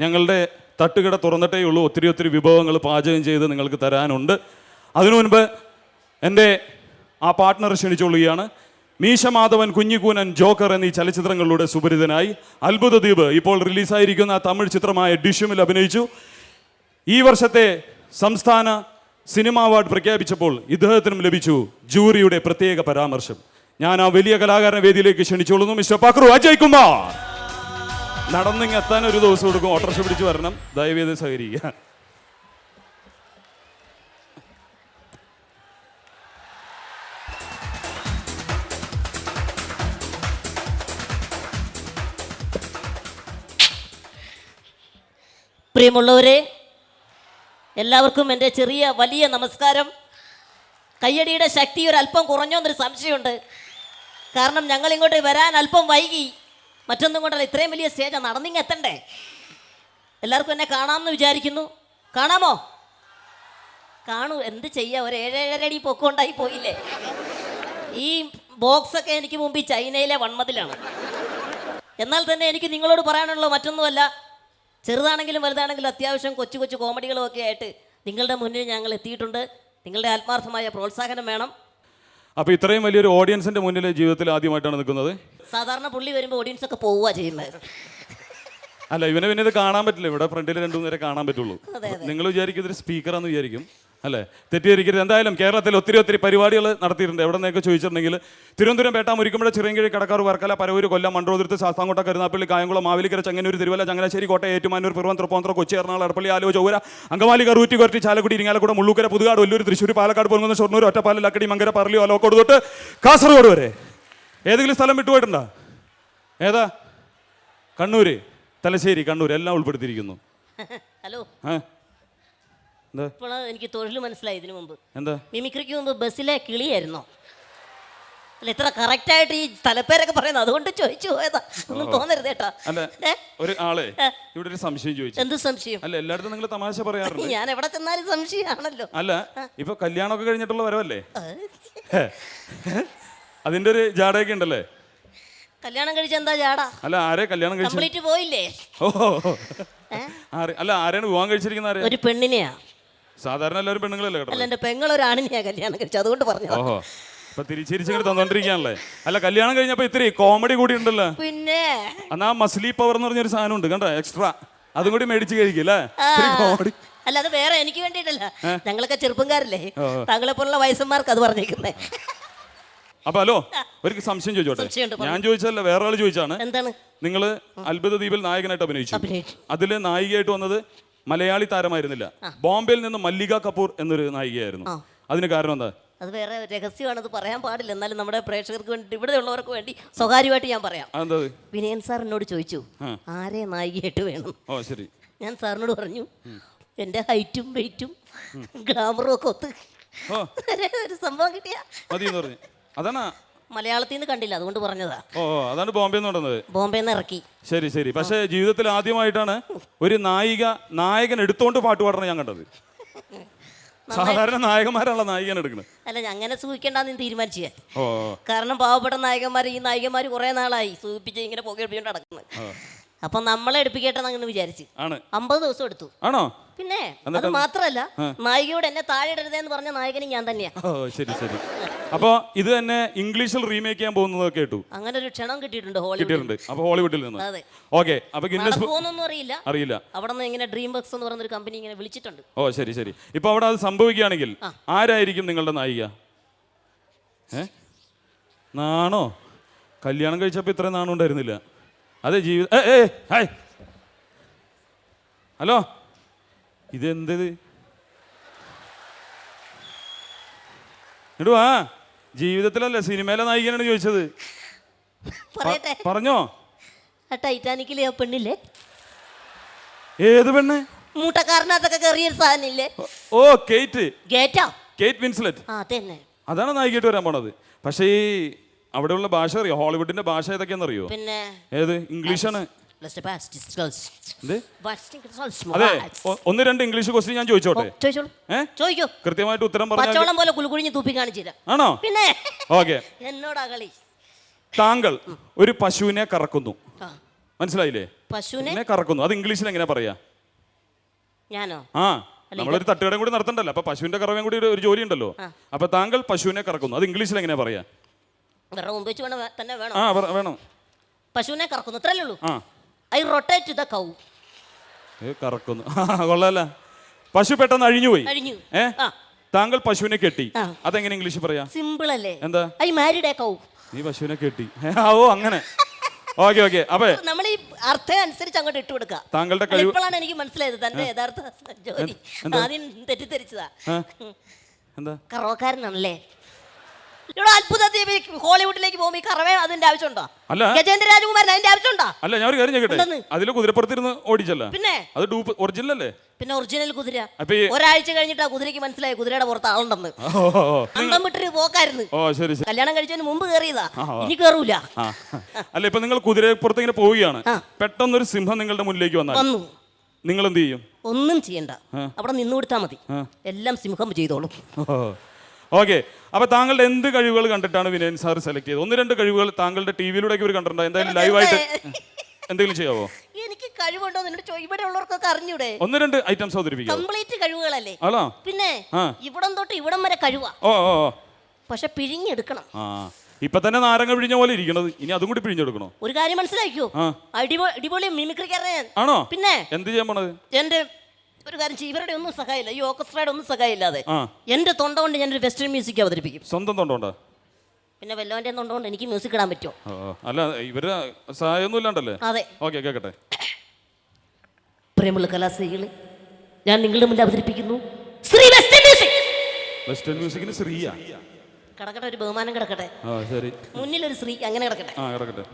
ഞങ്ങളുടെ തട്ടുകട തുറന്നിട്ടേ ഉള്ളൂ. ഒത്തിരി ഒത്തിരി വിഭവങ്ങൾ പാചകം ചെയ്ത് നിങ്ങൾക്ക് തരാനുണ്ട്. അതിനു മുൻപ് എന്റെ ആ പാർട്ട്ണർ ക്ഷണിച്ചുകൊള്ളുകയാണ്. മീശമാധവൻ കുഞ്ഞിക്കൂനൻ ജോക്കർ എന്നീ ചലച്ചിത്രങ്ങളിലൂടെ സുപരിതനായി അത്ഭുത ദ്വീപ് ഇപ്പോൾ റിലീസായിരിക്കുന്ന തമിഴ് ചിത്രമായ ഡിഷുമിൽ അഭിനയിച്ചു. ഈ വർഷത്തെ സംസ്ഥാന സിനിമ അവാർഡ് പ്രഖ്യാപിച്ചപ്പോൾ ഇദ്ദേഹത്തിനും ലഭിച്ചു ജൂറിയുടെ പ്രത്യേക പരാമർശം. ഞാൻ ആ വലിയ കലാകാരൻ വേദിയിലേക്ക് ക്ഷണിച്ചോളുന്നു മിസ്റ്റർ പാക്രു അജയ് കുമാർ! നടന്നിങ് എത്താൻ ഒരു ദിവസം കൊടുക്കും ഓട്ടോറിക്ഷ പിടിച്ച് വരണം. ദയവേത് സഹകരിക്കുക. പ്രിയമുള്ളവരെ എല്ലാവർക്കും എന്റെ ചെറിയ വലിയ നമസ്കാരം. കയ്യടിയുടെ ശക്തി ഒരു അല്പം കുറഞ്ഞോന്നൊരു സംശയമുണ്ട്. കാരണം ഞങ്ങൾ ഇങ്ങോട്ട് വരാൻ അല്പം വൈകി. മറ്റൊന്നും കൊണ്ടല്ല ഇത്രയും വലിയ സ്റ്റേജ് നടന്നിങ്ങ് എത്തണ്ടേ? എല്ലാവർക്കും എന്നെ കാണാമെന്ന് വിചാരിക്കുന്നു. കാണാമോ? കാണൂ എന്ത് ചെയ്യാ? ഒരു ഏഴേഴര അടി പോയില്ലേ? ഈ ബോക്സൊക്കെ എനിക്ക് മുമ്പ് ഈ ചൈനയിലെ വൺമതിലാണ് എന്നാൽ തന്നെ എനിക്ക് നിങ്ങളോട് പറയാനുള്ളത് മറ്റൊന്നുമല്ല. ചെറുതാണെങ്കിലും വലുതാണെങ്കിലും അത്യാവശ്യം കൊച്ചു കൊച്ചു കോമഡികളും ഒക്കെ ആയിട്ട് നിങ്ങളുടെ മുന്നിൽ ഞങ്ങൾ എത്തിയിട്ടുണ്ട്. നിങ്ങളുടെ ആത്മാർത്ഥമായ പ്രോത്സാഹനം വേണം. അപ്പൊ ഇത്രയും വലിയൊരു ഓഡിയൻസിന്റെ മുന്നിൽ ജീവിതത്തിൽ ആദ്യമായിട്ടാണ് നിൽക്കുന്നത്? സാധാരണ പുള്ളി വരുമ്പോൾ ഓഡിയൻസ് ഒക്കെ പോവുക ചെയ്യുന്നത്. അല്ല ഇവനെ പിന്നെ ഇത് കാണാൻ പറ്റില്ല. ഇവിടെ ഫ്രണ്ടിൽ രണ്ടു നേരെ കാണാൻ പറ്റുള്ളൂ. നിങ്ങൾ വിചാരിക്കും ഇതൊരു സ്പീക്കറാന്ന് വിചാരിക്കും. അല്ലേ? തെറ്റിദ്ധരിക്കരുത്. എന്തായാലും കേരളത്തിൽ ഒത്തിരി ഒത്തിരി പരിപാടികൾ നടത്തിയിട്ടുണ്ട്. എവിടെ നിന്നൊക്കെ ചോദിച്ചിട്ടുണ്ടെങ്കിൽ തിരുവനന്തപുരം പേട്ട മുരിക്കുമ്പോൾ ചിറയൻകിഴി കടക്കാർ വർക്കല പരവൂർ കൊല്ലം മണ്ടോതിർത്ത് ശാസ്താംകോട്ട കരുനാപ്പള്ളി കായംകുളം മാവിലിക്കര ചങ്ങനൂർ തിരുവല്ല ചങ്ങനാശ്ശേരി കോട്ടയം ഏറ്റുമാനൂർ പിറുവൻ തൃപ്പൂണിത്തുറ കൊച്ചി എറണാകുളം എടപ്പള്ളി ആലുവ ചൊവ്വര അങ്കമാലി കറൂറ്റി കൊരട്ടി ചാലക്കുടി ഇരിങ്ങാലക്കുട മുള്ളൂക്കര പുതുകാട് ഒല്ലൂർ തൃശ്ശൂർ പാലക്കാട് പൊങ്ങുന്ന ഷൊർണൂർ ഒറ്റപ്പാലം ലക്കടി മങ്കര പറളി ഒലോക്കോട് തൊട്ട് കാസർഗോഡ് വരെ. ഏതെങ്കിലും സ്ഥലം വിട്ടുപോയിട്ടുണ്ടോ ഏതാ? കണ്ണൂര്. തലശ്ശേരി കണ്ണൂർ എല്ലാം ഉൾപ്പെടുത്തിയിരിക്കുന്നു. ഹലോ. ആ എനിക്ക് തൊഴിൽ മനസ്സിലായി ഇതിനു മുമ്പ്. എന്താ? മിമിക്രിക്ക് മുമ്പ് ബസ്സിലെ കിളിയായിരുന്നോ? അല്ല ഇത്ര കറക്റ്റ് ആയിട്ട് ഈ സ്ഥലപ്പേരൊക്കെ പറയുന്നത് അതുകൊണ്ട് ചോദിച്ചു പോയതാ. ഒന്നും തോന്നരുത് കേട്ടോ. അല്ല ഒരു ആളെ ഇവിടെ ഒരു സംശയം ചോദിച്ചു. എന്ത് സംശയം? അല്ല എല്ലായിടത്തും നിങ്ങൾ തമാശ പറയാറുണ്ട്. ഞാൻ എവിടെ ചെന്നാലും സംശയമാണല്ലോ. അല്ല ഇപ്പൊ കല്യാണമൊക്കെ കഴിഞ്ഞിട്ടുള്ള വരവല്ലേ? അതിന്റെ ഒരു ജാടയൊക്കെ ഉണ്ടല്ലേ? കല്യാണം കഴിച്ച എന്താ ജാട? അല്ല ആരെ കല്യാണം കഴിച്ചു? കംപ്ലീറ്റ് പോയില്ലേ? ഓ. അല്ല ആരെയാണ് വിവാഹം കഴിച്ചിരിക്കുന്ന ഒരു പെണ്ണിനെയാ. സാധാരണ എല്ലാവരും പെണ്ണുങ്ങളല്ലേ കേട്ടോ അല്ല എന്റെ പെങ്ങൾ ഒരു ആണിനെയാ കല്യാണം കഴിച്ചത്. അതുകൊണ്ട് പറഞ്ഞു ഓഹോ. ഇപ്പൊ തിരിച്ചിരിച്ചിങ്ങനെ തന്നോണ്ടിരിക്കാണല്ലേ അല്ല കല്യാണം കഴിഞ്ഞപ്പോ ഇത്തിരി കോമഡി കൂടി ഉണ്ടല്ലോ. പിന്നെ? എന്നാ മസ്ലി പവർ എന്ന് പറഞ്ഞൊരു സാധനം ഉണ്ട് കണ്ടോ? എക്സ്ട്രാ അതും കൂടി മേടിച്ച് കഴിക്കില്ലേ. കോമഡി അല്ല അത് വേറെ എനിക്ക് വേണ്ടിട്ടല്ല ഞങ്ങളൊക്കെ ചെറുപ്പക്കാരല്ലേ. താങ്കളെ പോലുള്ള വയസ്സന്മാർക്ക് അത് പറഞ്ഞേക്കുന്നേ. അപ്പൊ ഹലോ ഒരു സംശയം ചോദിച്ചോട്ടെ? ഞാൻ ചോദിച്ചതല്ല വേറെ ആൾ ചോദിച്ചാണ് എന്താണ്? നിങ്ങൾ അത്ഭുത ദ്വീപിൽ നായകനായിട്ട് അഭിനയിച്ചു. അതിൽ നായികയായിട്ട് വന്നത് മലയാളി താരമായിരുന്നില്ല. ബോംബെയിൽ നിന്ന് മല്ലിക കപൂർ എന്നൊരു നായികയായിരുന്നു. അതിന് കാരണം എന്താ? അത് വേറെ രഹസ്യമാണ് അത് പറയാൻ പാടില്ല. എന്നാലും നമ്മുടെ പ്രേക്ഷകർക്ക് വേണ്ടി ഇവിടെ ഉള്ളവർക്ക് വേണ്ടി സ്വകാര്യമായിട്ട് ഞാൻ പറയാം. വിനയൻ സാർ എന്നോട് ചോദിച്ചു. ആരെ നായികയായിട്ട് വേണം? ഓ ശരി. ഞാൻ സാറിനോട് പറഞ്ഞു എന്റെ ഹൈറ്റും വെയിറ്റും ഗ്ലാമറും ഒക്കെ ഒത്ത് ഒരു സംഭവം കിട്ടിയാ? അതാണ് മലയാളത്തിൽ നിന്ന് കണ്ടില്ല അതുകൊണ്ട് പറഞ്ഞതാ. ഓ അതാണ് ബോംബെ എന്ന് പറഞ്ഞത് ബോംബെ നിന്ന് ഇറക്കി. ശരി ശരി. പക്ഷേ ജീവിതത്തിൽ ആദ്യമായിട്ടാണ് ഒരു നായിക നായകൻ എടുത്തോണ്ട് പാട്ട് പാടണം ഞാൻ കണ്ടത്. സാധാരണ നായകന്മാരാണല്ലോ നായികൻ എടുക്കുന്നത് അല്ല അങ്ങനെ സൂഹിക്കേണ്ടെന്ന് തീരുമാനിച്ചു. ഞാൻ ഓ. കാരണം പാവപ്പെട്ട നായകന്മാർ ഈ നായികന്മാർ കുറേ നാളായി സൂഹിപ്പിച്ച് ഇങ്ങനെ പുകയെടുപ്പിച്ചുകൊണ്ട് നടക്കുന്നത്. അപ്പം നമ്മളെ എടുപ്പിക്കട്ടെ അങ്ങനെ വിചാരിച്ചു. ആണ്. അമ്പത് ദിവസം എടുത്തു. ആണോ? പിന്നെ അത് മാത്രല്ല നായികയോട് എന്നെ താഴെ ഇടരുതെന്ന് പറഞ്ഞ നായകനും ഞാൻ തന്നെയാ. ഓ ശരി ശരി. അപ്പൊ ഇത് തന്നെ ഇംഗ്ലീഷിൽ റീമേക്ക് ചെയ്യാൻ പോകുന്നത് കേട്ടു? അങ്ങനെ ഒരു ക്ഷണം കിട്ടിയിട്ടുണ്ട് കിട്ടിയിട്ടുണ്ട്. അപ്പോൾ ഹോളിവുഡിൽ നിന്ന്. ഓക്കെ അപ്പോൾ ഗിന്നസ് പോകുന്നൊന്നും അറിയില്ല. അറിയില്ല. അവിടെ നിന്ന് ഇങ്ങനെ ഡ്രീം ബക്സ് എന്ന് പറയുന്ന ഒരു കമ്പനി ഇങ്ങനെ വിളിച്ചിട്ടുണ്ട്. ഓ ശരി ശരി. ഇപ്പൊ അവിടെ അത് സംഭവിക്കുകയാണെങ്കിൽ ആരായിരിക്കും നിങ്ങളുടെ നായിക? ഏ? നാണോ? കല്യാണം കഴിച്ചപ്പോൾ ഇത്രയും നാണം ഉണ്ടായിരുന്നില്ല അതെ ജീവിതം ഏ ഏ ഹായ്. ഹലോ? ഇതെന്തത്? ഇടുവാ ജീവിതത്തിലല്ല സിനിമയിലെ നായികനാണ് ചോദിച്ചത്? പറയട്ടെ. പറഞ്ഞോ. ആ ടൈറ്റാനിക്കിലെ ആ പെണ്ണില്ലേ? ഏത് പെണ്ണ്? മൂട്ടക്കാരനകത്തൊക്കെ കയറിയൊരു സാധനില്ലേ ഓ കേറ്റ് ഗേറ്റാ കേറ്റ് വിൻസ്ലെറ്റ് ആ അതന്നെ. അതാണ് നായികയായിട്ട് വരാൻ പോണത്. പക്ഷേ ഈ അവിടെയുള്ള ഭാഷ അറിയോ? ഹോളിവുഡിന്റെ ഭാഷ ഏതൊക്കെയാണെന്നറിയോ? പിന്നെ ഏത്? ഇംഗ്ലീഷാണ്. അതെ ഒന്ന് രണ്ട് ഇംഗ്ലീഷ് ക്വസ്റ്റ്യൻ ഞാൻ ചോദിച്ചോട്ടെ? ചോദിക്കോ. കൃത്യമായിട്ട് ഉത്തരം പച്ചവെള്ളം പോലെ കുലുകുഴിഞ്ഞ് തൂപ്പി കാണിച്ചു ആണോ? പിന്നെ ഓക്കെ. എന്നോടാ കളി? താങ്കൾ ഒരു പശുവിനെ കറക്കുന്നു. മനസ്സിലായില്ലേ? പശുവിനെ? കറക്കുന്നു. അത് ഇംഗ്ലീഷിൽ എങ്ങനെ പറയാ? ഞാനോ? ആ നമ്മളൊരു തട്ടുകടം കൂടി നടത്തണ്ടല്ലോ. അപ്പൊ പശുവിന്റെ കറവയും കൂടി ഒരു- ജോലി ഉണ്ടല്ലോ. അപ്പൊ താങ്കൾ പശുവിനെ കറക്കുന്നു. അത് ഇംഗ്ലീഷിൽ എങ്ങനെ പറയാ? വേണം ആ വേണം. പശുവിനെ കറക്കുന്നു അത്രല്ലേ ഉള്ളൂ. ആ. ഐ റൊട്ടേറ്റ് ദ കൗ ഏ, കറക്കുന്നു. ആ, കൊള്ളാല്ല പശു പെട്ടെന്ന് അഴിഞ്ഞു പോയി അഴിഞ്ഞു. ഏ? ആ. താങ്കൾ പശുവിനെ കെട്ടി. ആ. അതെങ്ങനെ ഇംഗ്ലീഷിൽ പറയാ? സിമ്പിൾ അല്ലേ? എന്താ? ഐ മാരിഡ് എ കൗ നീ പശുവിനെ കെട്ടി. ആവോ ഓ അങ്ങനെ. Okay okay. അപ്പൊ നമ്മൾ ഈ അർത്ഥം അനുസരിച്ച് അങ്ങോട്ട് ഇട്ട് കൊടുക്കാം. താങ്കളുടെ കഴിവ് ഇപ്പോഴാണ് എനിക്ക് മനസ്സിലായത്. തന്റെ യഥാർത്ഥ ജോലി. എന്താ? ആദ്യം തെറ്റിദ്ധരിച്ചതാ. ആ, എന്താ? കറവക്കാരനാണല്ലേ? ഇവിടെ അത്ഭുത ദ്വീപിൽ ഹോളിവുഡിലേക്ക് പോകുമ്പോൾ ഈ കറവേ അതിന്റെ ആവശ്യമുണ്ടോ? അല്ല. ഗജേന്ദ്ര രാജകുമാരൻ അതിന്റെ ആവശ്യമുണ്ടോ? അല്ല ഞാൻ ഒരു കാര്യം ചോദിക്കട്ടെ? അതിൽ കുതിരപ്പുറത്തിരുന്ന് ഓടിച്ചല്ല. പിന്നെ? അത് ഡൂപ്പ് ഒറിജിനൽ അല്ലേ പിന്നെ ഒറിജിനൽ കുതിര. ഒരാഴ്ച കഴിഞ്ഞിട്ട് ആ കുതിരയ്ക്ക് മനസ്സിലായി കുതിരയുടെ പുറത്ത് ആളുണ്ടെന്ന്. അന്തം വിട്ടൊരു പോക്കായിരുന്നു. കല്യാണം കഴിച്ചതിന് മുമ്പ് കയറിയതാ. ഇനി കയറൂല അല്ല ഇപ്പൊ നിങ്ങൾ കുതിരപ്പുറത്ത് ഇങ്ങനെ പോവുകയാണ്. പെട്ടെന്ന് പെട്ടെന്നൊരു സിംഹം നിങ്ങളുടെ മുന്നിലേക്ക് വന്നു. നിങ്ങൾ എന്ത് ചെയ്യും? ഒന്നും ചെയ്യണ്ട. അവിടെ നിന്നു കൊടുത്താൽ മതി. എല്ലാം സിംഹം ചെയ്തോളും. ഓക്കെ. അപ്പൊ താങ്കളുടെ എന്ത് കഴിവുകൾ കണ്ടിട്ടാണ് വിനയൻ സാർ സെലക്ട് ചെയ്തത്? ഒന്ന് രണ്ട് കഴിവുകൾ താങ്കളുടെ ടി വിയിലൂടെ ഇവർ കണ്ടിട്ടുണ്ടോ? എന്തായാലും ലൈവായിട്ട് എന്തെങ്കിലും ചെയ്യാവോ? എനിക്ക് കഴിവുണ്ടോ ഇവിടെ ഉള്ളവർക്കൊക്കെ അറിഞ്ഞൂടെ? ഒന്ന് രണ്ട് ഐറ്റംസ് അവതരിപ്പിക്കും കംപ്ലീറ്റ് കഴിവുകളല്ലേ? ആണോ? പിന്നെ ഇവിടം തൊട്ട് ഇവിടം വരെ കഴിവാ. ഓ ഓ. പക്ഷെ പിഴിഞ്ഞെടുക്കണം. ആ. ഇപ്പൊ തന്നെ നാരങ്ങ പിഴിഞ്ഞ പോലെ ഇരിക്കണത്. ഇനി അതും കൂടി പിഴിഞ്ഞെടുക്കണോ? ഒരു കാര്യം മനസ്സിലാക്കിയോ അടിപൊളി അടിപൊളി മിമിക്രിക്കാരനെ ആണോ? പിന്നെ എന്ത് ചെയ്യാൻ പോണത്? എന്റെ ഒരു കാര്യം ചെയ്യും ഇവരുടെ ഒന്നും സഹായമില്ല. ഈ ഓർക്കസ്ട്രയുടെ ഒന്നും സഹായമില്ലാതെ. ആ. എന്റെ തൊണ്ട കൊണ്ട് ഞാനൊരു വെസ്റ്റേൺ മ്യൂസിക് അവതരിപ്പിക്കും. സ്വന്തം തൊണ്ടോണ്ടാ പിന്നെ വല്ലവന്റെ തൊണ്ട കൊണ്ട് എനിക്ക് മ്യൂസിക് ഇടാൻ പറ്റുമോ? ഓ, ഓ. അല്ല ഇവർ സഹായമൊന്നും ഇല്ലാണ്ടല്ലേ? അതെ. ഓക്കെ കേക്കട്ടെ. പ്രേമുള്ള കലാസ്ത്രീകളെ ഞാൻ നിങ്ങളുടെ മുന്നിൽ അവതരിപ്പിക്കുന്നു. ശ്രീ വെസ്റ്റേൺ മ്യൂസിക് വെസ്റ്റേൺ മ്യൂസിക്കിന് ശ്രീയാ. കിടക്കട്ടെ ഒരു ബഹുമാനം കിടക്കട്ടെ. ആ ശരി. മുന്നിൽ ഒരു ശ്രീ അങ്ങനെ കിടക്കട്ടെ. ആ കിടക്കട്ടെ.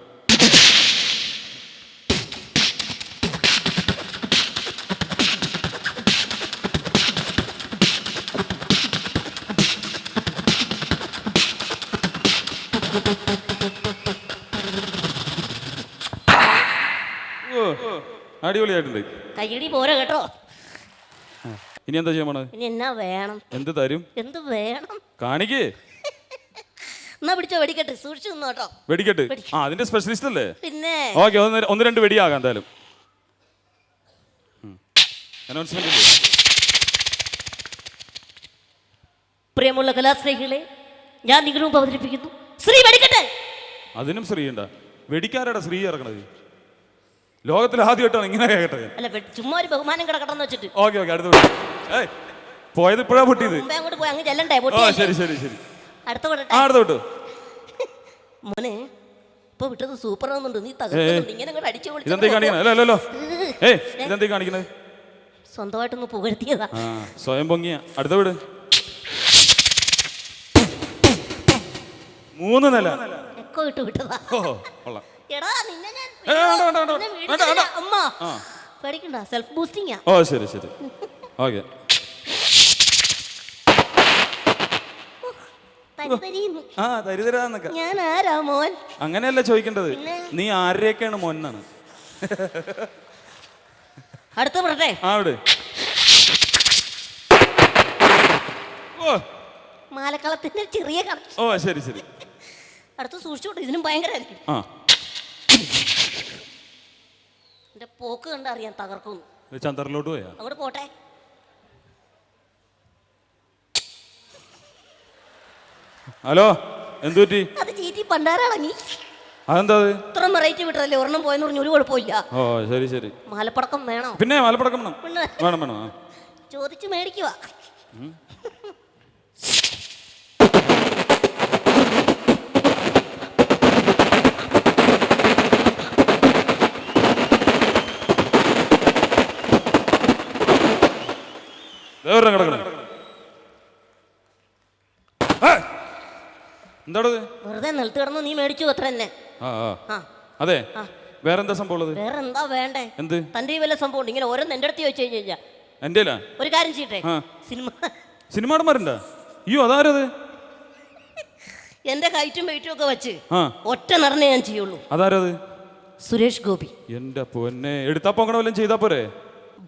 അടിപൊളിയായിട്ടുണ്ട്. കയ്യടി പോരാ കേട്ടോ. ഇനി എന്താ ചെയ്യാൻ പോണത്? ഇനി എന്നാ വേണം? എന്ത് തരും? എന്ത് വേണം? കാണിക്കേ. എന്നാ പിടിച്ചോ വെടിക്കട്ടെ. സൂക്ഷിച്ചു നിന്നോ വെടിക്കെട്ട്? ആ അതിന്റെ സ്പെഷ്യലിസ്റ്റ് അല്ലേ? പിന്നെ? ഓക്കെ ഒന്ന് ഒന്ന് രണ്ട് വെടിയാകാം എന്തായാലും. അനൗൺസ്മെന്റ് പ്രിയമുള്ള കലാസ്നേഹികളെ ഞാൻ നിങ്ങളുടെ മുമ്പ് അവതരിപ്പിക്കുന്നു. ശ്രീ വെടിക്കട്ടെ. അതിനും സ്ത്രീ ഉണ്ടാ വെടിക്കാരുടെ സ്ത്രീ ഇറങ്ങണത് ലോകത്തിൽ ആദ്യമായിട്ടാണ് ഇങ്ങനെ കേട്ടത് അല്ല വെ- ചുമ്മാ ഒരു ബഹുമാനം കിടക്കണം വെച്ചിട്ട്. ഓക്കെ ഓക്കെ അടുത്ത. ഏയ് പോയത് ഇപ്പോഴാ പൊട്ടിയത്? മുമ്പേ അങ്ങോട്ട് പോയി അങ്ങ് ചെല്ലണ്ടേ? ഓ പൊട്ടിയല്ലേ? ശരി ശരി ശരി. അടുത്ത ആ വിടട്ടെ അടുത്ത വിട്ടു മോനെ ഇപ്പൊ വിട്ടത് സൂപ്പർ ആവുന്നുണ്ട് നീ തകർക്കുന്നുണ്ട് ഇങ്ങനെ അങ്ങോട്ട് അടിച്ചു ഇതെന്തേ കാണിക്കണേ? അല്ലോ ഏയ് ഇതെന്തേ സ്വന്തമായിട്ടൊന്ന് പുകഴ്ത്തിയതാ. ആ സ്വയം പൊങ്ങിയ. അടുത്ത വീട്. മൂന്ന് നില. എക്കോ ഇട്ട് വിട്ടതാ ഓ കൊള്ളാം. എടാ നിന്നെ ഞാൻ ഏ, വേണ്ട, വേണ്ട, വേണ്ട. നിന്നെ വേണ്ട, വീഴ്ത്തില്ല. വേണ്ട. അമ്മ ആ. പേടിക്കണ്ട. സെൽഫ് ബൂസ്റ്റിംഗാ ഓ ശരി ശരി. ഓക്കെ. തരിതരിയുന്നു. ആ തരിതരാന്നൊക്കെ. ഞാൻ ആരാ മോൻ? അങ്ങനെയല്ല ചോദിക്കേണ്ടത്? പിന്നെ? നീ ആരെയൊക്കെയാണ് മോനാണ് അടുത്ത വിടട്ടെ. ആ ഇവിടെ ഓ. മാലക്കളത്തിന്റെ ചെറിയ കണ ഓ ശരി ശരി. അടുത്ത് സൂക്ഷിച്ചോട്ടെ ഇതിനും ഭയങ്കരമായിരിക്കും ആ. എന്റെ പോക്ക് കണ്ട അറിയാൻ തകർക്കും ചന്ദ്രനിലോട്ട് പോയാ? അങ്ങോട്ട് പോട്ടെ. ഹലോ എന്ത് പറ്റി? അത് ചീറ്റി പണ്ടാരടങ്ങി അതെന്താ അത്? ഇത്ര വെറൈറ്റി വിട്ടല്ലേ ഒരെണ്ണം പോയെന്ന് പറഞ്ഞു ഒരു കുഴപ്പമില്ല. ഓ ശരി ശരി. മാലപ്പടക്കം വേണോ? പിന്നെ മലപ്പടക്കം വേണം. പിന്നെ വേണം വേണം ആ. ചോദിച്ചു മേടിക്കുക ദേ ഒരെണ്ണം കിടക്കണം എന്താണത് വെറുതെ നിലത്ത് കിടന്നു നീ മേടിച്ചു അത്ര തന്നെ. ആ ആ. ആ. അതെ. വേറെന്താ സംഭവം ഉള്ളത്? വേറെ എന്താ വേണ്ടേ? എന്ത്? തന്റെ ഈ വല്ല സംഭവം ഉണ്ട് ഇങ്ങനെ ഓരോന്ന് എന്റെ അടുത്ത് ചോദിച്ചു കഴിഞ്ഞാൽ എന്റെ ഒരു കാര്യം ചെയ്യട്ടെ? ആ. സിനിമ. സിനിമാടന്മാരുണ്ടാ അയ്യോ അതാരത്? എന്റെ ഹൈറ്റും വെയിറ്റും ഒക്കെ വെച്ച് ഒറ്റ നടനെ ഞാൻ ചെയ്യുള്ളൂ. അതാരത്? സുരേഷ് ഗോപി. എന്റെ പൊന്നെ. എടുത്താ പോകണ വല്ലതും ചെയ്താ പോരെ?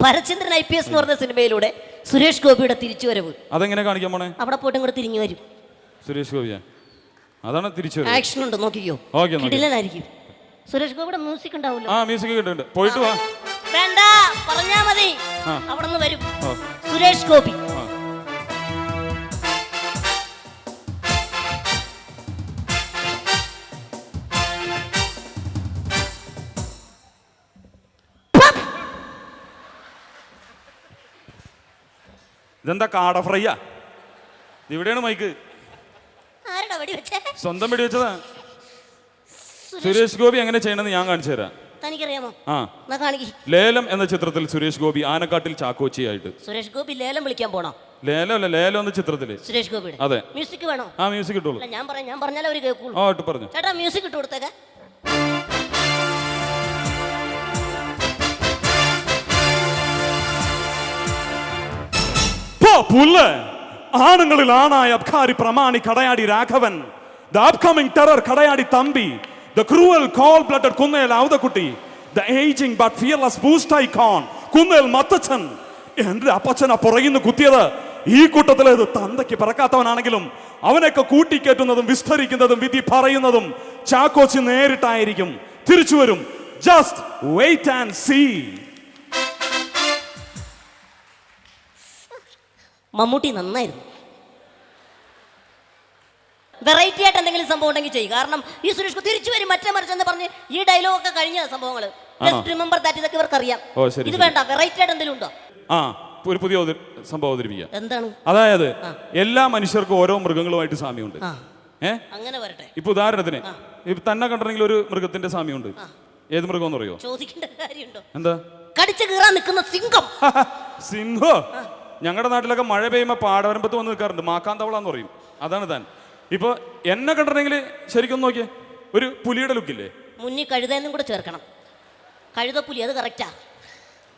ഭരചന്ദ്രൻ ഐ പി എസ് എന്ന് പറഞ്ഞ സിനിമയിലൂടെ സുരേഷ് ഗോപിയുടെ തിരിച്ചുവരവ്. അതെങ്ങനെ കാണിക്കാൻ പോണേ? അവിടെ പോയിട്ട് കൂടെ തിരിഞ്ഞു വരും. സുരേഷ് ഗോപിയാ? അതാണ് തിരിച്ചു ആക്ഷൻ ഉണ്ട് നോക്കിക്കോ. കിടിലനായിരിക്കും. സുരേഷ് ഗോപിയുടെ മ്യൂസിക് ഉണ്ടാവുമല്ലോ. ആ മ്യൂസിക് കിട്ടുന്നുണ്ട് പോയിട്ട് വാ. വേണ്ട പറഞ്ഞാ മതി. അവിടെ നിന്ന് വരും. സുരേഷ് ഗോപി. ഇതെന്താ കാട ഫ്രൈയാ? ഇവിടെയാണ് മൈക്ക്. സ്വന്തം വെടി വെച്ചതാ. സുരേഷ് ഗോപി എങ്ങനെ ചെയ്യണമെന്ന് ഞാൻ കാണിച്ചു തരാം. തനിക്കറിയാമോ? ആ. ലേലം എന്ന ചിത്രത്തിൽ സുരേഷ് ഗോപി ആനക്കാട്ടിൽ ചാക്കോച്ചിയായിട്ട്. സുരേഷ് ഗോപി ലേലം വിളിക്കാൻ പോണോ? ലേലം അല്ല ലേലം എന്ന ചിത്രത്തിൽ. സുരേഷ് ഗോപിയുടെ. അതെ. മ്യൂസിക് വേണോ? ആ മ്യൂസിക് ഇട്ടോളൂ. ഞാൻ പറയാം ഞാൻ പറഞ്ഞാലേ അവർ കേൾക്കുള്ളൂ. ആ ഇട്ട് പറഞ്ഞു. ചേട്ടാ മ്യൂസിക് ഇട്ട് കൊടുത്തേക്കെ. പുല്ല്. ആണുങ്ങളിൽ ആണായ അബ്കാരി പ്രമാണി Kadayadi Raghavan. The upcoming terror Kadayadi Thampi. The cruel cold blooded Kunnel Outhakutty. The aging but fearless boost icon Kunnel Mathachan. എന്റെ അപ്പച്ചന പുറകിന്ന് കുത്തിയത്. ഈ കൂട്ടത്തിലെ തന്തയ്ക്ക് പിറക്കാത്തവനാണെങ്കിലും അവനൊക്കെ കൂട്ടിക്കേറ്റുന്നതും വിസ്തരിക്കുന്നതും വിധി പറയുന്നതും ചാക്കോച്ചി നേരിട്ടായിരിക്കും. തിരിച്ചു വരും. Just wait and see Mammootty നന്നായിരുന്നു. വെറൈറ്റി ആയിട്ട് എന്തെങ്കിലും സംഭവം ഉണ്ടെങ്കിൽ ചെയ്യും. കാരണം ഈ സുരേഷ് തിരിച്ചു വരും മറ്റേ മറിച്ചെന്ന് പറഞ്ഞ് ഈ ഡയലോഗ് ഒക്കെ കഴിഞ്ഞ സംഭവങ്ങൾ ജസ്റ്റ് റിമെമ്പർ ദാറ്റ് ഇതൊക്കെ ഇവർക്ക് അറിയാം. ഇത് വേണ്ട വെറൈറ്റി ആയിട്ട് എന്തെങ്കിലും ഉണ്ടോ? ആ ഒരു പുതിയ സംഭവം അവതരിപ്പിക്കാം എന്താണ്? അതായത് എല്ലാ മനുഷ്യർക്കും ഓരോ മൃഗങ്ങളുമായിട്ട് സാമ്യമുണ്ട്. ആ. ഏ? അങ്ങനെ വരട്ടെ. ഇപ്പൊ ഉദാഹരണത്തിന് ഇപ്പൊ തന്നെ കണ്ടിട്ടുണ്ടെങ്കിൽ ഒരു മൃഗത്തിന്റെ സാമ്യമുണ്ട്. ഏത് മൃഗം എന്ന് പറയോ ചോദിക്കേണ്ട കാര്യമുണ്ടോ? എന്താ? കടിച്ചു കീറാൻ നിൽക്കുന്ന സിംഹം. സിംഹോ? ഞങ്ങളുടെ നാട്ടിലൊക്കെ മഴ പെയ്യുമ്പോൾ പാടവരമ്പത്ത് വന്ന് നിൽക്കാറുണ്ട്. മാക്കാന്തവള എന്ന് പറയും. അതാണ് താൻ. ഇപ്പൊ എന്നെ കണ്ടിട്ടുണ്ടെങ്കിൽ ശരിക്കും നോക്കിയേ. ഒരു പുലിയുടെ ലുക്കില്ലേ മുന്നിൽ കഴുതെന്നും കൂടെ ചേർക്കണം. കഴുത പുലി അത് കറക്റ്റാ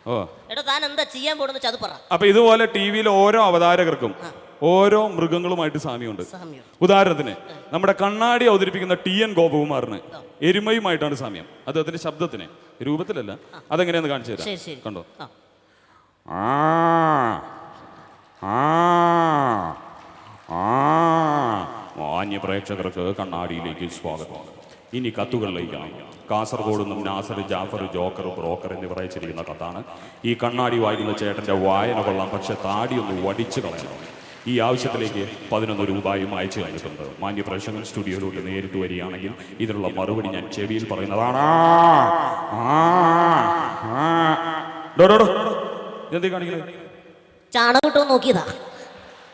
ഓ. എടോ താൻ എന്താ ചെയ്യാൻ പോണെന്ന് വെച്ചാൽ അത് പറ. അപ്പൊ ഇതുപോലെ ടി വിയിൽ ഓരോ അവതാരകർക്കും ഓരോ മൃഗങ്ങളുമായിട്ട് സാമ്യമുണ്ട്. സാമ്യം ഉദാഹരണത്തിന് നമ്മുടെ കണ്ണാടി അവതരിപ്പിക്കുന്ന ടി എൻ ഗോപകുമാറിന് എരുമയുമായിട്ടാണ് സാമ്യം. അദ്ദേഹത്തിന്റെ ശബ്ദത്തിന്. രൂപത്തിലല്ല. അതെങ്ങനെയാന്ന് കാണിച്ചു ശരി തരാം കണ്ടോ? ആ. മാന്യ പ്രേക്ഷകർക്ക് കണ്ണാടിയിലേക്ക് സ്വാഗതം. ഇനി കത്തുകളിലേക്കാണ് കാസർഗോഡ് നിന്നും നാസർ ജാഫർ ജോക്കർ ബ്രോക്കർ എന്നിവർ അയച്ചിരിക്കുന്ന കത്താണ്. ഈ കണ്ണാടി വായിക്കുന്ന ചേട്ടന്റെ വായന കൊള്ളാം പക്ഷെ താടി ഒന്ന് വടിച്ചു കളയണം. ഈ ആവശ്യത്തിലേക്ക് പതിനൊന്ന് രൂപയും അയച്ചു കഴിഞ്ഞിട്ടുണ്ട് മാന്യ പ്രേക്ഷകൻ സ്റ്റുഡിയോയിലോട്ട് നേരിട്ട് വരികയാണെങ്കിൽ ഇതിനുള്ള മറുപടി ഞാൻ ചെവിയിൽ പറയുന്നതാണ്. ഇതെന്തീ കാണിക്കുന്നത്? ചാണകം ഇട്ടോ നോക്കിയതാ.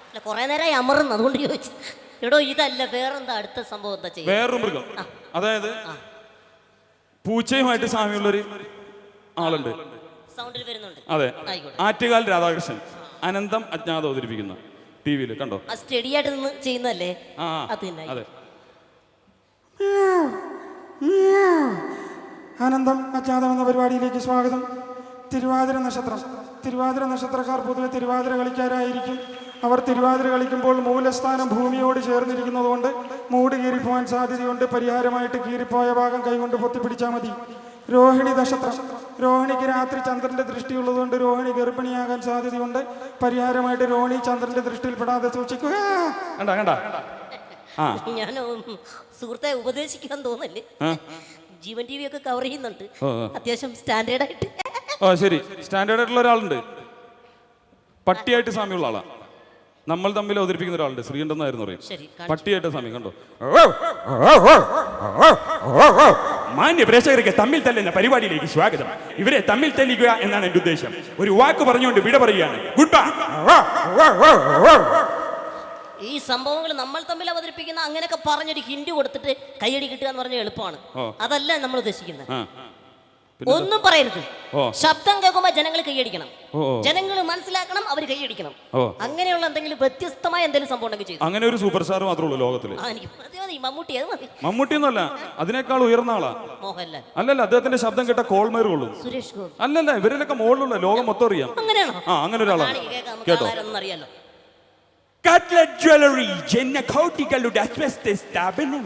അല്ല കുറെ നേരമായി അമറുന്നു അതുകൊണ്ട് ചോദിച്ചു. എടോ ഇതല്ല വേറെന്താ അടുത്ത സംഭവം എന്താ ചെയ്യുക വേറൊരു മൃഗം. അതായത് പൂച്ചയുമായിട്ട് സാമ്യമുള്ളൊരു ആളുണ്ട്. സൗണ്ടിൽ വരുന്നുണ്ട്. അതെ. ആയിക്കോട്ടെ. ആറ്റുകാൽ രാധാകൃഷ്ണൻ. അനന്തം അജ്ഞാത അവതരിപ്പിക്കുന്ന ടി വിയിൽ കണ്ടോ? ആ സ്റ്റഡി ആയിട്ട് നിന്ന് ചെയ്യുന്നതല്ലേ? ആ അത് തന്നെ അതെ. ആനന്ദം അജ്ഞാതം എന്ന പരിപാടിയിലേക്ക് സ്വാഗതം. തിരുവാതിര നക്ഷത്രം. തിരുവാതിര നക്ഷത്രക്കാർ പൊതുവെ തിരുവാതിര കളിക്കാരായിരിക്കും. അവർ തിരുവാതിര കളിക്കുമ്പോൾ മൂലസ്ഥാനം ഭൂമിയോട് ചേർന്നിരിക്കുന്നതുകൊണ്ട് മൂട് കീറിപ്പോവാൻ സാധ്യതയുണ്ട്. പരിഹാരമായിട്ട് കീറിപ്പോയ ഭാഗം കൈകൊണ്ട് പൊത്തിപ്പിടിച്ചാൽ മതി. രോഹിണി നക്ഷത്രം. രോഹിണിക്ക് രാത്രി ചന്ദ്രന്റെ ദൃഷ്ടിയുള്ളതുകൊണ്ട് രോഹിണി ഗർഭിണിയാകാൻ സാധ്യതയുണ്ട്. പരിഹാരമായിട്ട് രോഹിണി ചന്ദ്രന്റെ ദൃഷ്ടിയിൽ പെടാതെ സൂക്ഷിക്കുക. കണ്ട ഞാൻ സുഹൃത്തെ ഉപദേശിക്കാൻ തോന്നല്ലേ? ജീവൻ ടി വി ഒക്കെ കവർ ചെയ്യുന്നുണ്ട്. അത്യാവശ്യം സ്റ്റാൻഡേർഡ് ആയിട്ട്. ഓ ശരി. സ്റ്റാൻഡേർഡ് ആയിട്ടുള്ള ഒരാളുണ്ട്. പട്ടിയായിട്ട് സാമ്യമുള്ള ആളാണ് നമ്മൾ തമ്മിൽ അവതരിപ്പിക്കുന്ന ഒരാളുണ്ട്. ശ്രീകണ്ഠന്നായിരുന്നു അറിയാം പറയും. ശരി പട്ടിയായിട്ട് സാമ്യം കണ്ടോ? മാന്യ പ്രേക്ഷകർക്ക് തമ്മിൽ തല്ലുന്ന പരിപാടിയിലേക്ക് സ്വാഗതം. ഇവരെ തമ്മിൽ തല്ലിക്കുക എന്നാണ് എന്റെ ഉദ്ദേശം. ഒരു വാക്ക് പറഞ്ഞുകൊണ്ട് വിട പറയുകയാണ്. ഗുഡ് ബൈ ഈ സംഭവങ്ങൾ നമ്മൾ തമ്മിൽ അവതരിപ്പിക്കുന്ന അങ്ങനെയൊക്കെ പറഞ്ഞൊരു ഹിന്ദി കൊടുത്തിട്ട് കൈയടി കിട്ടുക എന്ന് പറഞ്ഞാൽ എളുപ്പമാണ്. അതല്ല നമ്മൾ ഉദ്ദേശിക്കുന്നത്. ആ. ഒന്നും പറയരുത്. ശബ്ദം കേൾക്കുമ്പോ ജനങ്ങൾ കൈയടിക്കണം. ജനങ്ങൾ മനസ്സിലാക്കണം അവർ കൈയടിക്കണം. അങ്ങനെയുള്ള എന്തെങ്കിലും വ്യത്യസ്തമായ എന്തെങ്കിലും സംഭവം ഉണ്ടെങ്കിൽ ചെയ്തു. അങ്ങനെ ഒരു സൂപ്പർ സ്റ്റാർ മാത്രമേ ഉള്ളൂ എനിക്ക് മതി മതി. മമ്മൂട്ടി ഒന്നല്ല മതി. അതിനേക്കാൾ ഉയർന്ന ആളാ. മോഹൻലാൽ. അല്ലല്ല അദ്ദേഹത്തിന്റെ ശബ്ദം കേട്ട കോൾമേർ ഉള്ളൂ സുരേഷ് ഗോപി. അല്ലല്ല ഇവരിലൊക്കെ മുകളിലുള്ള ലോകം മൊത്തം അറിയാം. അങ്ങനെയാണോ? ആ അങ്ങനെ ഒരാളാണ്. കേട്ടോ. അറിയാലോ കട്ട്ലറ്റ് ജ്വല്ലറി ജനകൗട്ടികളുടെ സ്ഥാപനം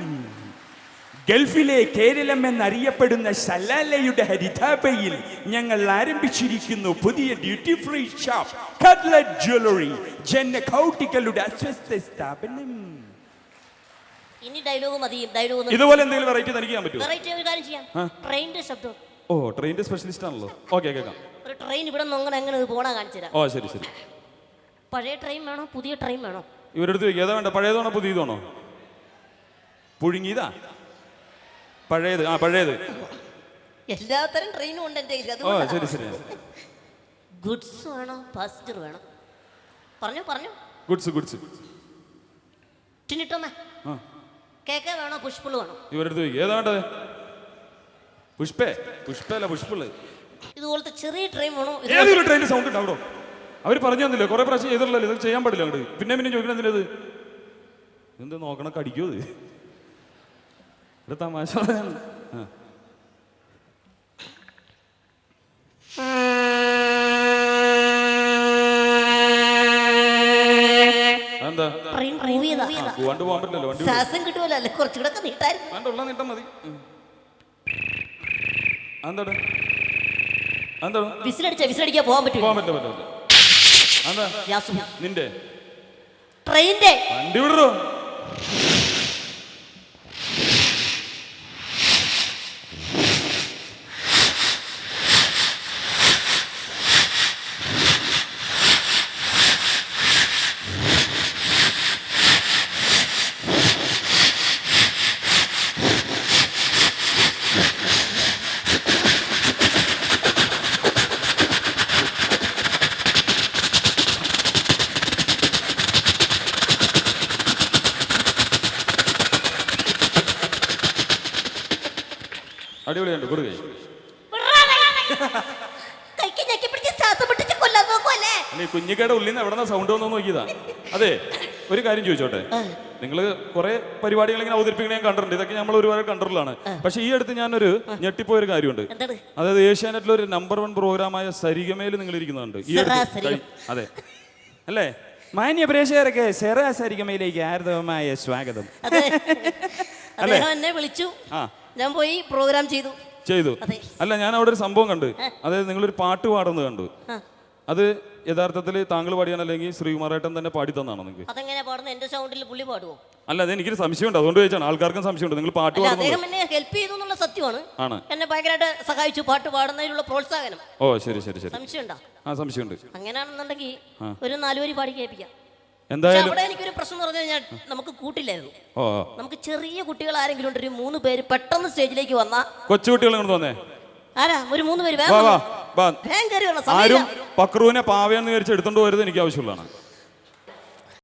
ഗൾഫിലെ കേരളം എന്നറിയപ്പെടുന്ന സലാലയുടെ ഹരിതാപയിൽ ഞങ്ങൾ ആരംഭിച്ചിരിക്കുന്നു പുതിയ duty free shop cutlet jewellery ജനകൗട്ടികളുടെ അസ്വസ്ഥ സ്ഥാപനം. ഇനി ഡയലോഗ് മതി ഡയലോഗ് ഇതുപോലെ എന്തെങ്കിലും വെറൈറ്റി നൽകിയാൻ പറ്റുമോ? വെറൈറ്റി ഒരു കാര്യം ചെയ്യാം. ട്രെയിനിന്റെ ശബ്ദം ഓ ട്രെയിനിന്റെ സ്പെഷ്യലിസ്റ്റ് ആണല്ലോ. ഓക്കെ കേൾക്കാം. ഒരു ട്രെയിൻ ഇവിടെ നിന്ന് അങ്ങനെ പോണ കാണിച്ചു ഓ ശരി ശരി. പഴയ ട്രെയിൻ വേണോ പുതിയ ട്രെയിൻ വേണോ? ഇവരെടുത്ത് ഏതാ വേണ്ട? പഴയതാണോ പുതിയതാണോ? പുഴുങ്ങിയതാ? പഴയത്. ആ പഴയത്. എല്ലാത്തരം ട്രെയിനും ഉണ്ട് എന്റെ കയ്യിൽ ഓ അതുകൊണ്ടാ. ശരി ശരി ഗുഡ്സ് വേണോ പാസഞ്ചർ വേണോ. പറഞ്ഞു പറഞ്ഞു. ഗുഡ്സ് ഗുഡ്സ് ടിനിട്ടോമേ ആ. കേക്ക് വേണോ പുഷ്പുൾ വേണോ? ഇവരുടെ അടുത്ത് ചോദിക്കുക ഏതാ വേണ്ടത് പുഷ്പേ. പുഷ്പല്ല പുഷ്പുള്ള് ഇതുപോലത്തെ ചെറിയ ട്രെയിൻ വേണോ? ഇത് ഏതൊരു ട്രെയിനിന്റെ സൗണ്ട് ഉണ്ടാവോ അവർ പറഞ്ഞു തന്നില്ലേ? കുറെ പ്രാവശ്യം ചെയ്തിട്ടുള്ളല്ലോ ഇത് ചെയ്യാൻ പാടില്ല അങ്ങോട്ട്. പിന്നെ പിന്നെ ചോദിക്കണം എന്തിനത്? എന്ത് നോക്കണം കടിക്കോ ഇത്? ഇവിടെ തമാശ ട്രെയിൻ മൂവ് പോകാൻ പറ്റില്ലല്ലോ വണ്ടി. ശ്വാസം കിട്ടുമല്ലോ അല്ലേ? കുറച്ചുകൂടെ നീട്ടായിരുന്നു. വേണ്ട ഉള്ള നീട്ടാ മതി. എന്താണ് എന്താണ് വിസിലടിച്ച വിസിലടിക്കാൻ പോകാൻ പറ്റും പോകാൻ പറ്റില്ല. എന്താ നിന്റെ. ട്രെയിനിന്റെ. വണ്ടി വിടറോ അടിപൊളിയുണ്ട് കൊടുക്കേ കൈക്ക് ഞെക്കി പിടിച്ച് ശ്വാസം പിടിച്ച് കൊല്ലാൻ നോക്കുമല്ലേ അല്ല ഈ കുഞ്ഞിക്കയുടെ ഉള്ളിൽ നിന്ന് എവിടെന്നാ സൗണ്ട് വന്നോ നോക്കിയതാ. അതെ ഒരു കാര്യം ചോദിച്ചോട്ടെ? നിങ്ങൾ കുറെ പരിപാടികൾ ഇങ്ങനെ അവതരിപ്പിക്കണ ഞാൻ കണ്ടിട്ടുണ്ട്. ഇതൊക്കെ നമ്മൾ ഒരുപാട് കണ്ടിട്ടുള്ളതാണ്. പക്ഷെ ഈ അടുത്ത് ഞാനൊരു ഞെട്ടിപ്പോയൊരു കാര്യമുണ്ട്. അതായത് ഏഷ്യാനെറ്റിലെ ഒരു നമ്പർ വൺ പ്രോഗ്രാമായ സരിഗമയിൽ നിങ്ങൾ ഇരിക്കുന്നുണ്ട് ഈ അടുത്ത് അതെ. അല്ലേ? മാന്യ പ്രേക്ഷകരൊക്കെ സെറാ സരിഗമയിലേക്ക് ആർദവമായ സ്വാഗതം. അല്ലേ? എന്നെ വിളിച്ചു. ഞാൻ പോയി പ്രോഗ്രാം ചെയ്തു. ചെയ്തു. അല്ല ഞാൻ അവിടെ ഒരു സംഭവം കണ്ട്. അതായത് നിങ്ങളൊരു പാട്ട് പാടുന്നത് കണ്ടു. അത് യഥാർത്ഥത്തിൽ താങ്കൾ പാടിയാണ് അല്ലെങ്കിൽ ശ്രീകുമാറേട്ടൻ തന്നെ പാടി തന്നാണോ നിങ്ങൾക്ക്? അതെങ്ങനെ പാടുന്ന? എന്റെ സൗണ്ടിൽ പുള്ളി പാടുവോ? അല്ല അത് എനിക്കൊരു സംശയമുണ്ട്. അതുകൊണ്ട് ചോദിച്ചാണ്. ആൾക്കാർക്കും സംശയമുണ്ട്. നിങ്ങൾ പാട്ട് അദ്ദേഹം എന്നെ ഹെൽപ്പ് ചെയ്തു എന്നുള്ള സത്യമാണ്. ആണ്. എന്നെ ഭയങ്കരമായിട്ട് സഹായിച്ചു പാട്ട് പാടുന്നതിനുള്ള പ്രോത്സാഹനം. ഓ ശരി ശരി ശരി. സംശയമുണ്ടോ? ആ സംശയമുണ്ട്. അങ്ങനെയാണെന്നുണ്ടെങ്കിൽ ഒരു നാലുപേര് പാടി കേൾപ്പിക്കാം. എന്തായാലും അവിടെ എനിക്കൊരു പ്രശ്നം എന്ന് പറഞ്ഞു കഴിഞ്ഞാൽ നമുക്ക് കൂട്ടില്ലായിരുന്നു. ഓ. നമുക്ക് ചെറിയ കുട്ടികൾ ആരെങ്കിലും ഉണ്ട് ഒരു മൂന്ന് പേര് പെട്ടെന്ന് സ്റ്റേജിലേക്ക് വന്നാ കൊച്ചുകുട്ടികൾ ഇങ്ങോട്ട് വന്നേ. ആരാ? ഒരു മൂന്ന് പേര്. വാ വേഗം വാ വന്നോ. വാ. വേഗം കയറി വരണം ആരും പക്രുവിനെ പാവയെന്ന് വിചാരിച്ച് എടുത്തോണ്ട് എനിക്ക് ആവശ്യമുള്ളതാണ്.